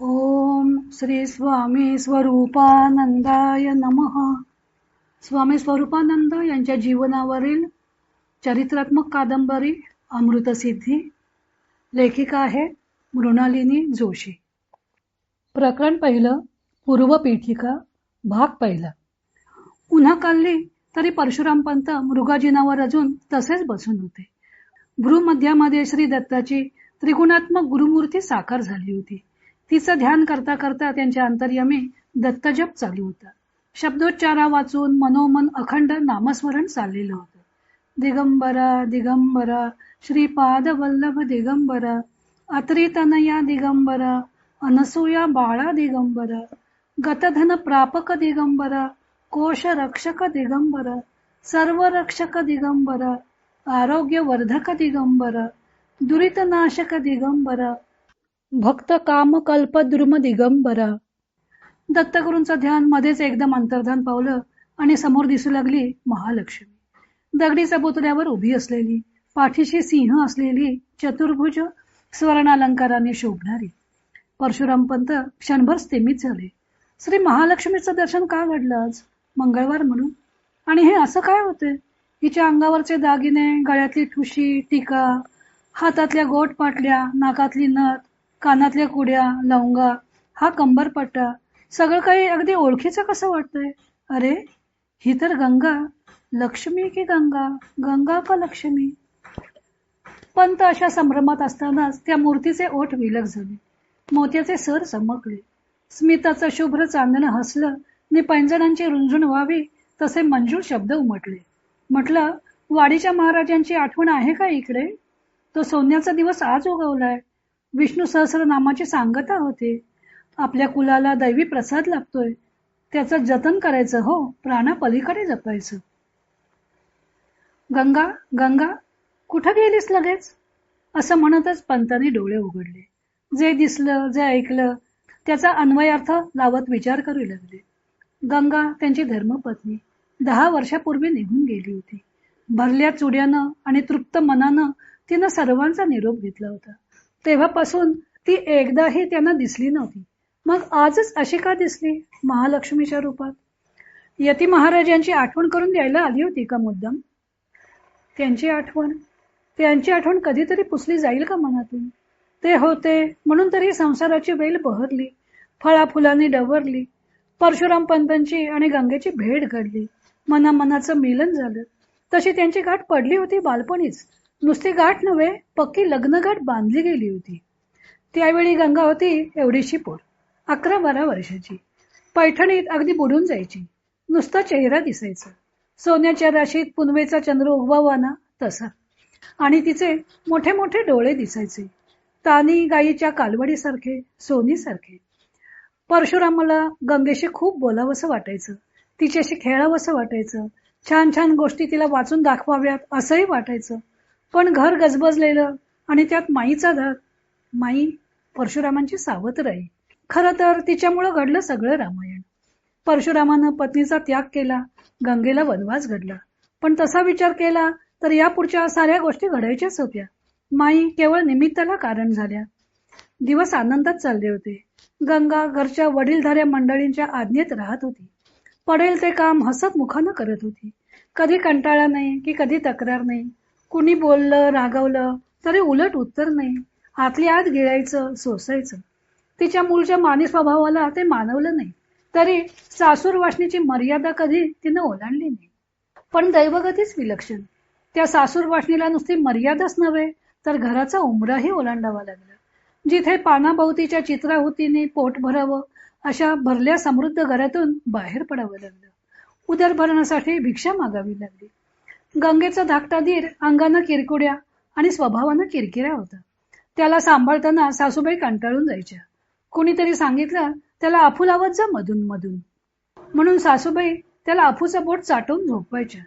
ओम श्री स्वामी स्वरूपानंदाय नमः. स्वामी स्वरूपानंद यांच्या जीवनावरील चरित्रात्मक कादंबरी अमृतसिद्धी लेखिका आहे मृणालिनी जोशी. प्रकरण पहिलं पूर्वपीठिका भाग पहिला. उन्हा काढली तरी परशुराम पंत मृगाजिनावर अजून तसेच बसून होते. भ्रूमध्यामध्ये श्री दत्ताची त्रिगुणात्मक गुरुमूर्ती साकार झाली होती. तिचं ध्यान करता करता त्यांच्या अंतर्यमी दत्तजप चालू होता. शब्दोच्चारा वाचून मनोमन अखंड नामस्मरण चाललेलं होतं. दिगंबरा दिगंबरा श्रीपाद वल्लभ दिगंबरा अत्रितनया दिगंबरा अनसूया बाळा दिगंबरा गतधन प्रापक दिगंबरा कोश रक्षक दिगंबरा सर्व रक्षक दिगंबरा आरोग्य वर्धक दिगंबरा दुरितनाशक दिगंबरा भक्त काम कल्प द्रुम दिगंबरा. दत्तगुरूंचं ध्यान मध्येच एकदम अंतर्धान पावलं आणि समोर दिसू लागली महालक्ष्मी. दगडीच्या पुतळ्यावर उभी असलेली पाठीशी सिंह असलेली चतुर्भुज स्वर्णालंकाराने शोभणारी. परशुराम पंत क्षणभर स्थिमित झाले. श्री महालक्ष्मीचं दर्शन का घडलं आज? मंगळवार म्हणून. आणि हे असं काय होते हिच्या अंगावरचे दागिने गळ्यातली ठुशी टीका हातातल्या गोट पाटल्या नाकातली नथ कानातल्या कुड्या लवंगा हा कंबरपट्टा सगळं काही अगदी ओळखीचं कसं वाटतंय? अरे ही तर गंगा. लक्ष्मी की गंगा? गंगा का लक्ष्मी? पंत अशा संभ्रमात असतानाच त्या मूर्तीचे ओठ विलग झाले. मोत्याचे सर चमकले. स्मिताचं शुभ्र चांदणं हसलं. नि पैंजणांची रुंझुण व्हावी तसे मंजूळ शब्द उमटले. म्हटलं वाडीच्या महाराजांची आठवण आहे का इकडे? तो सोन्याचा दिवस आज उगवलाय. विष्णू सहस्र नामाची सांगता होते. आपल्या कुलाला दैवी प्रसाद लाभतोय. त्याचं जतन करायचं हो प्राणापलीकडे जपायचं. गंगा गंगा कुठं गेलीस लगेच? असं म्हणतच पंताने डोळे उघडले. जे दिसलं जे ऐकलं त्याचा अन्वयार्थ लावत विचार करू लागले. गंगा त्यांची धर्मपत्नी दहा वर्षापूर्वी निघून गेली होती. भरल्या चुड्यानं आणि तृप्त मनानं तिनं सर्वांचा निरोप घेतला होता. तेव्हापासून ती एकदाही त्यांना दिसली नव्हती. मग आजच अशी का दिसली महालक्ष्मीच्या रूपात? यती महाराजांची आठवण करून द्यायला आली होती का मुद्दाम? त्यांची आठवण? त्यांची आठवण कधीतरी पुसली जाईल का मनातून? ते होते म्हणून तरी संसाराची वेल बहरली फळाफुलांनी डवरली परशुराम पंतांची आणि गंगेची भेट घडली. मनामनाचं मिलन झालं. तशी त्यांची गाठ पडली होती बालपणीच. नुसती गाठ नव्हे पक्की लग्नघाट बांधली गेली होती. त्यावेळी गंगा होती एवढीशी पोर अकरा बारा वर्षाची. पैठणीत अगदी बुडून जायची. नुसता चेहरा दिसायचा. सोन्याच्या राशीत पुनवेचा चंद्र उगवावा ना तसा. आणि तिचे मोठे मोठे डोळे दिसायचे. तानी गायीच्या कालवडीसारखे सोनीसारखे. परशुरामाला गंगेशी खूप बोलावंसं वाटायचं. तिच्याशी खेळावंसं वाटायचं. छान छान गोष्टी तिला वाचून दाखवाव्यात असंही वाटायचं. पण घर गजबजलेलं आणि त्यात माईचा धाक माई परशुरामांची सावत्र आहे खरं तर तिच्यामुळं घडलं सगळं रामायण. परशुरामानं पत्नीचा त्याग केला गंगेला वनवास घडला. पण तसा विचार केला तर या पुढच्या साऱ्या गोष्टी घडायच्याच होत्या. माई केवळ निमित्ताला कारण झाल्या. दिवस आनंदात चालले होते. गंगा घरच्या वडीलधाऱ्या मंडळींच्या आज्ञेत राहत होती. पडेल ते काम हसत मुखानं करत होती. कधी कंटाळा नाही की कधी तक्रार नाही. कुणी बोललं रागवलं तरी उलट उत्तर नाही. आतली आत गिळायचं सोसायचं. तिच्या मूळच्या मानी स्वभावाला ते मानवलं नाही. तरी सासूर वासनीची मर्यादा कधी तिनं ओलांडली नाही. पण दैवगतीच विलक्षण. त्या सासूर वासनीला नुसती मर्यादाच नव्हे तर घराचा उमराही ओलांडावा लागला. जिथे पानाभोवतीच्या चित्राहुतीने पोट भरावं अशा भरल्या समृद्ध घरातून बाहेर पडावं लागलं. उदरभरणासाठी भिक्षा मागावी लागली. गंगेचा धाकटा धीर अंगानं किरकुड्या आणि स्वभावानं किरकिऱ्या होता. त्याला सांभाळताना सासूबाई कंटाळून जायच्या. कुणीतरी सांगितलं त्याला अफू लावत जा मधून मधून. म्हणून सासूबाई त्याला आफूचं बोट चाटून झोपवायच्या.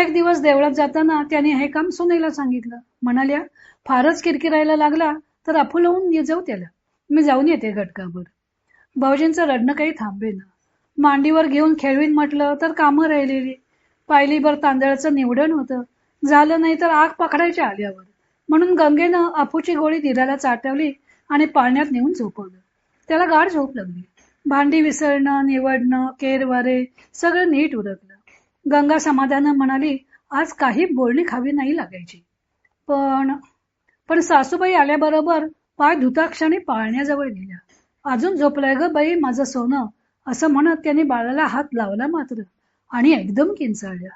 एक दिवस देवळात जाताना त्याने हे काम सुनेला सांगितलं. म्हणाल्या फारच किरकिरायला लागला तर अफू लावून ये जाऊ त्याला. मी जाऊन येते घटकाभर. भाऊजींचं रडणं काही थांबेना. मांडीवर घेऊन खेळवीन म्हटलं तर कामं राहिलेली. पायलीभर तांदळाचं निवडण होतं. झालं नाही तर आग पकडायच्या आल्यावर. म्हणून गंगेनं अफूची गोळी दिराला चाटवली आणि पाळण्यात नेऊन झोपवलं. त्याला गाढ झोप लागली. भांडी विसरणं निवडणं केर वारे सगळं नीट उरकलं. गंगा समाधानं म्हणाली आज काही बोलणी खावी नाही लागायची. पण पण सासूबाई आल्याबरोबर पाय धुताक्षणी पाळण्याजवळ गेल्या. अजून झोपलाय ग बाई माझं सोनं असं म्हणत त्यांनी बाळाला हात लावला मात्र. आणि एकदम किंचाळल्या.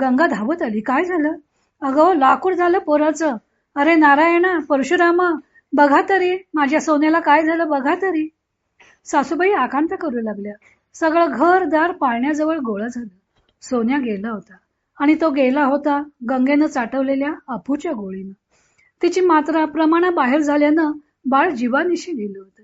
गंगा धावत आली. काय झालं? अगं लाकूड झालं पोराचं. अरे नारायणा परशुरामा बघा तरी. माझ्या सोन्याला काय झालं बघा तरी. सासूबाई आकांत करू लागल्या. सगळं घरदार पाळण्याजवळ गोळा झालं. सोन्या गेला होता. आणि तो गेला होता गंगेनं चाटवलेल्या अफूच्या गोळीनं. तिची मात्रा प्रमाणाबाहेर झाल्यानं बाळ जीवानिशी गेलं होतं.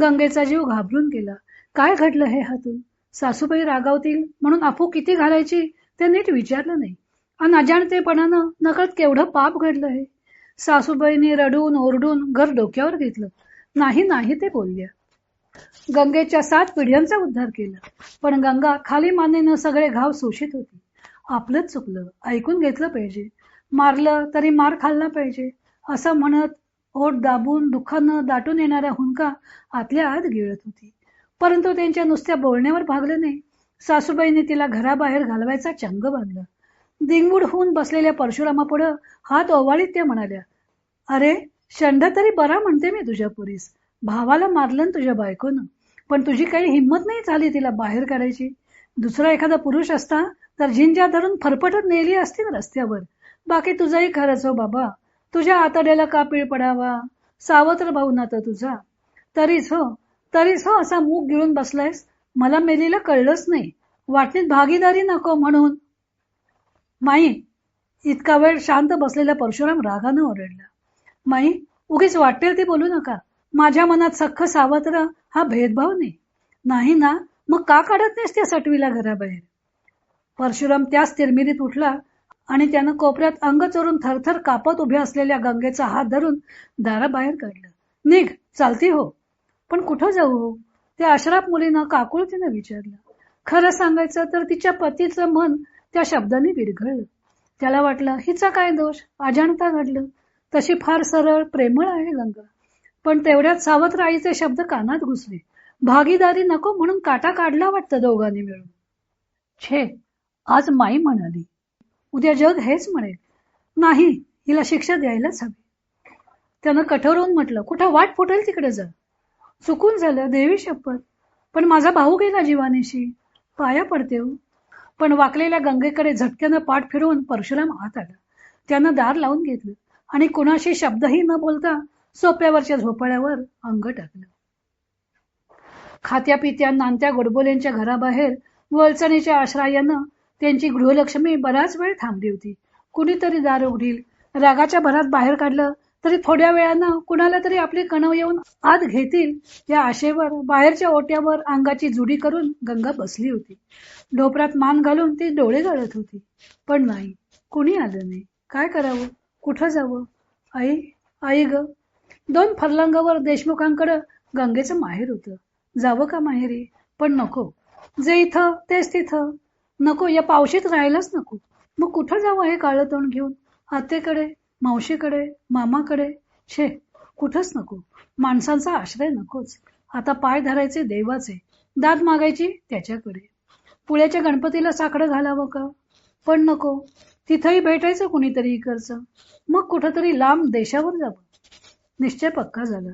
गंगेचा जीव घाबरून गेला. काय घडलं हे हातून? सासूबाई रागावतील म्हणून अफू किती घालायची ते नीट विचारलं नाही. आणि अजाणतेपणानं नकळत केवढं पाप घडलं हे? सासूबाईंनी रडून ओरडून घर डोक्यावर घेतलं. नाही नाही ते बोलल्या. गंगेच्या सात पिढ्यांचा उद्धार केला. पण गंगा खाली मानेनं सगळे घाव शोषित होती. आपलंच चुकलं. ऐकून घेतलं पाहिजे. मारलं तरी मार खाल्ला पाहिजे. असं म्हणत ओठ दाबून दुःखानं दाटून येणाऱ्या हुंका आतल्या आत गिळत होती. परंतु त्यांच्या नुसत्या बोलण्यावर भागलं नाही. सासूबाईंनी तिला घराबाहेर घालवायचा चंग बांधला. दिंगूड होऊन बसलेल्या परशुरामापुढं हात ओवाळीत त्या म्हणाल्या अरे शंड तरी बरा म्हणते मी तुझ्या पुरीस. भावाला मारलं ना तुझ्या बायकोनं. पण तुझी काही हिंमत नाही झाली तिला बाहेर काढायची. दुसरा एखादा पुरुष असता तर झिंजा धरून फरफटत नेली असती ना रस्त्यावर. बाकी तुझाही खरंच हो बाबा. तुझ्या आतड्याला का पीळ पडावा? सावत्र भाऊ ना तर तुझा. तरीच हो. तरीच हो असा मूग गिळून बसलायस? मला मेलीला कळलंच नाही. वाटणीत भागीदारी नको म्हणून. माई इतका वेळ शांत बसलेला परशुराम रागानं ओरडला. माई उगीच वाटेल ती बोलू नका. माझ्या मनात सख्ख सावत्र हा भेदभाव नाही. नाही ना मग का काढत नाहीस त्या सटवीला घराबाहेर? परशुराम त्याच तिरमिरीत उठला आणि त्यानं कोपऱ्यात अंग चोरून थरथर कापत उभ्या असलेल्या गंगेचा हात धरून दाराबाहेर काढलं. निघ चालती हो. पण कुठं जाऊ हो? त्या अशराफ मुलीनं काकुळतीनं विचारलं. खरं सांगायचं तर तिच्या पतीचं मन त्या शब्दाने विरघळलं. त्याला वाटलं हिचा काय दोष? अजाणता घडलं. तशी फार सरळ प्रेमळ आहे गंगा. पण तेवढ्यात सावत्र आईचे शब्द कानात घुसले. भागीदारी नको म्हणून काटा काढला वाटतं दोघांनी मिळून. छे आज माई म्हणाली. उद्या जग हेच म्हणेल. नाही हिला शिक्षा द्यायलाच हवी. त्यानं कठोर होऊन म्हटलं कुठं वाट फुटेल तिकडे जा. चुकून झालं देवी शपथ. पण माझा भाऊ गेला जीवानेशी. पाया पडते हो. पण वाकलेल्या गंगेकडे झटक्यानं पाठ फिरवून परशुराम आत आला. त्यानं दार लावून घेतलं आणि कुणाशी शब्दही न बोलता सोप्यावरच्या झोपाळ्यावर अंग टाकलं. खात्या पित्या नांत्या गोडबोल्यांच्या घराबाहेर वळचणीच्या आश्रयानं त्यांची गृहलक्ष्मी बराच वेळ थांबली होती. कुणीतरी दार उघडील रागाच्या भरात बाहेर काढलं तरी थोड्या वेळानं कुणाला तरी आपली कणव येऊन आत घेतील या आशेवर बाहेरच्या ओट्यावर अंगाची जुडी करून गंगा बसली होती. ढोपरात मान घालून ती डोळे गाळत होती. पण नाही कुणी आलं नाही. काय करावं? कुठं जावं? आई आई ग. दोन फरलांगावर देशमुखांकडं गंगेचं माहेर होतं. जावं का माहेरी? पण नको. जे इथं तेच तिथं. नको या पावशीत राहायलाच नको. मग कुठं जावं हे काळं तोंड घेऊन? आतेकडे मावशीकडे मामाकडे? छे कुठंच नको. माणसांचा आश्रय नकोच. आता पाय धरायचे देवाचे. दाद मागायची त्याच्याकडे. पुण्याच्या गणपतीला साकडं घालावं का? पण नको. तिथंही भेटायचं कुणीतरी इकडचं. मग कुठंतरी लांब देशावर जावं. निश्चय पक्का झाला.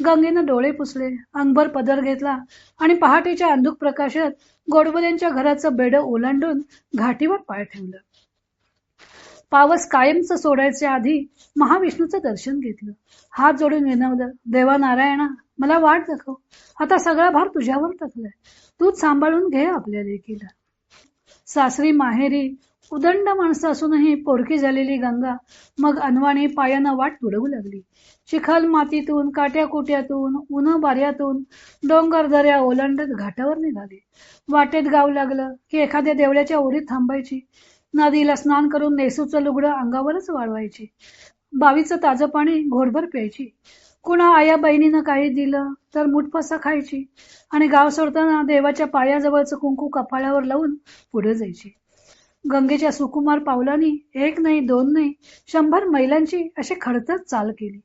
गंगेनं डोळे पुसले अंगभर पदर घेतला आणि पहाटेच्या अंधुक प्रकाशात गोडबोल्यांच्या घराचं बेड ओलांडून घाटीवर पाय ठेवलं. पावस कायमचं सोडायच्या आधी महाविष्णूचं दर्शन घेतलं. हात जोडून विनवलं देवा नारायणा मला वाट दाखव. आता सगळा भार तुझ्यावर टाकलाय. तूच सांभाळून घे आपल्या लेकीला. सासरी माहेरी उदंड माणसं असूनही पोरकी झालेली गंगा मग अनवाणी पायानं वाट तुडवू लागली. चिखल मातीतून काट्या कुट्यातून उन बाऱ्यातून डोंगर दऱ्या ओलांडत घाटावर निघाली. वाटेत गाव लागलं की एखाद्या देवळ्याच्या ओढीत थांबायची. नदीला स्नान करून नेसूचं लुगडं अंगावरच वाळवायची. बावीचं ताजं पाणी घोडभर प्यायची. कुणा आया बहिणीनं काही दिलं तर मुठपसा खायची आणि गाव सोडताना देवाच्या पायाजवळचं कुंकू कपाळावर लावून पुढे जायची. गंगेच्या सुकुमार पावलांनी एक नाही दोन नाही शंभर मैलांची अशी खडतच चाल केली.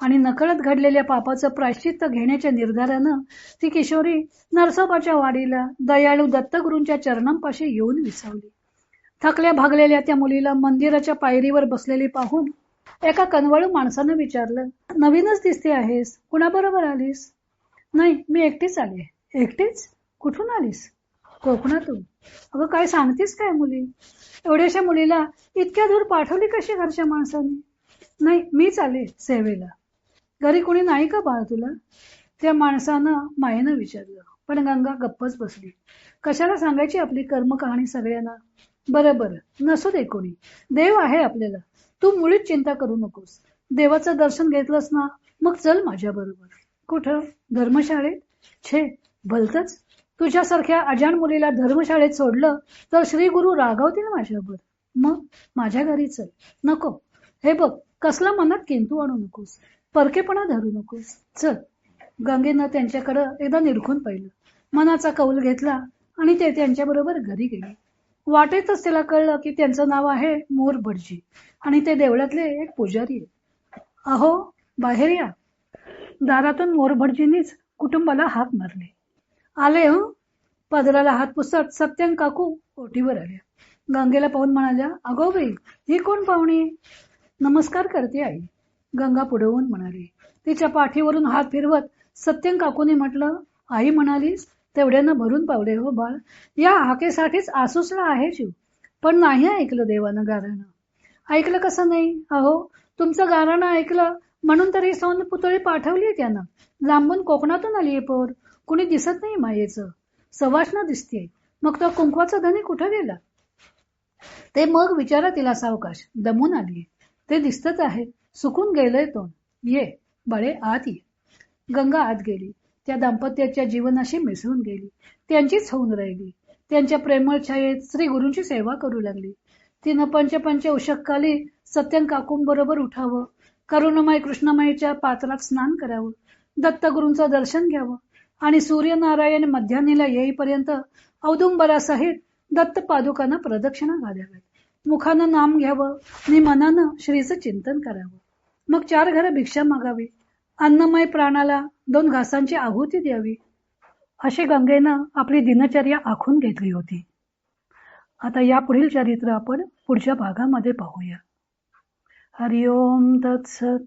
आणि नकळत घडलेल्या पापाचं प्रायश्चित्त घेण्याच्या निर्धारानं ती किशोरी नरसोबाच्या वाडीला दयाळू दत्तगुरूंच्या चरणांपाशी येऊन विसावली. थकल्या भागलेल्या त्या मुलीला मंदिराच्या पायरीवर बसलेली पाहून एका कनवळू माणसानं विचारलं नवीनच दिसते आहेस. कुणाबरोबर आलीस? नाही मी एकटीच आले एकटीच? कुठून आलीस? कोकणातून. अगं काय सांगतेस काय मुली? एवढ्याशा मुलीला इतक्या दूर पाठवली कशी घरच्या माणसाने? नाही मीच आले सेवेला. घरी कोणी नाही का बाळ तुला? त्या माणसानं मायेनं विचारलं पण गंगा गप्पच बसली. कशाला सांगायची आपली कर्म कहाणी सगळ्यांना? बरं बरं. नसू दे कोणी. देव आहे आपल्याला. तू मुळीच चिंता करू नकोस. देवाचं दर्शन घेतलंस ना मग चल माझ्या बरोबर. कुठं? धर्मशाळेत? छे भलतच. तुझ्यासारख्या अजाण मुलीला धर्मशाळेत सोडलं तर श्री गुरु रागावतील माझ्यावर. मग? माझ्या घरी चल. नको. हे बघ कसला मनात किंतू आणू नकोस. परकेपणा धरू नकोस. चल. गंगेनं त्यांच्याकडं एकदा निरखून पाहिलं. मनाचा कौल घेतला आणि ते त्यांच्याबरोबर घरी गेले. वाटेतच त्याला कळलं की त्यांचं नाव आहे मोर भटजी. आणि ते देवळातले एक पुजारी आहेत. अहो बाहेर या. दारातून मोरभटजींनीच कुटुंबाला हाक मारले. आले हो? पदराला हात पुसत सत्यन काकू ओटीवर आल्या. गंगेला पाहून म्हणाल्या अगो बाई ही कोण पाहुणी? नमस्कार करते आई. गंगा पुढवून म्हणाली तिच्या पाठीवरून हात फिरवत सत्यन काकूने म्हटलं आई म्हणालीस तेवढ्यानं भरून पावले हो बाळ. या हाकेसाठीच आसूसला आहे जीव. पण नाही ऐकलं देवानं गाराणं. ऐकलं कसं नाही? अहो तुमचं गाराणं ऐकलं म्हणून तरी सोन पुतळी पाठवली त्यानं. लांबून कोकणातून आलीये पोर. कुणी दिसत नाही मायेचं. सवाष्ण दिसते मग तो कुंकवाचा धनी कुठं गेला? ते मग विचारा तिला सावकाश. दमून आली ते दिसतच आहे. सुकून गेलंय तो ये बळे आत ये. गंगा आत गेली. त्या दाम्पत्याच्या जीवनाशी मिसळून गेली. त्यांचीच होऊन राहिली. त्यांच्या प्रेमळ छायेत श्री गुरूंची सेवा करू लागली. तिनं पंचपंच उशककाली सत्यन काकूंबरोबर उठावं. करुणमय कृष्णमाईच्या पात्रात स्नान करावं. दत्तगुरूंचं दर्शन घ्यावं. आणि सूर्यनारायण मध्यान्हीला येईपर्यंत औदुंबरासहित दत्त पादुकांना प्रदक्षिणा घालाव्यात. मुखानं नाम घ्यावं. आणि मनानं श्रीचं चिंतन करावं. मग चार घरं भिक्षा मागावी. अन्नमय प्राणाला दोन घासांची आहुती द्यावी. अशी गंगेनं आपली दिनचर्या आखून घेतली होती. आता या पुढील चरित्र आपण पुढच्या भागामध्ये पाहूया. हरिओम तत्सत.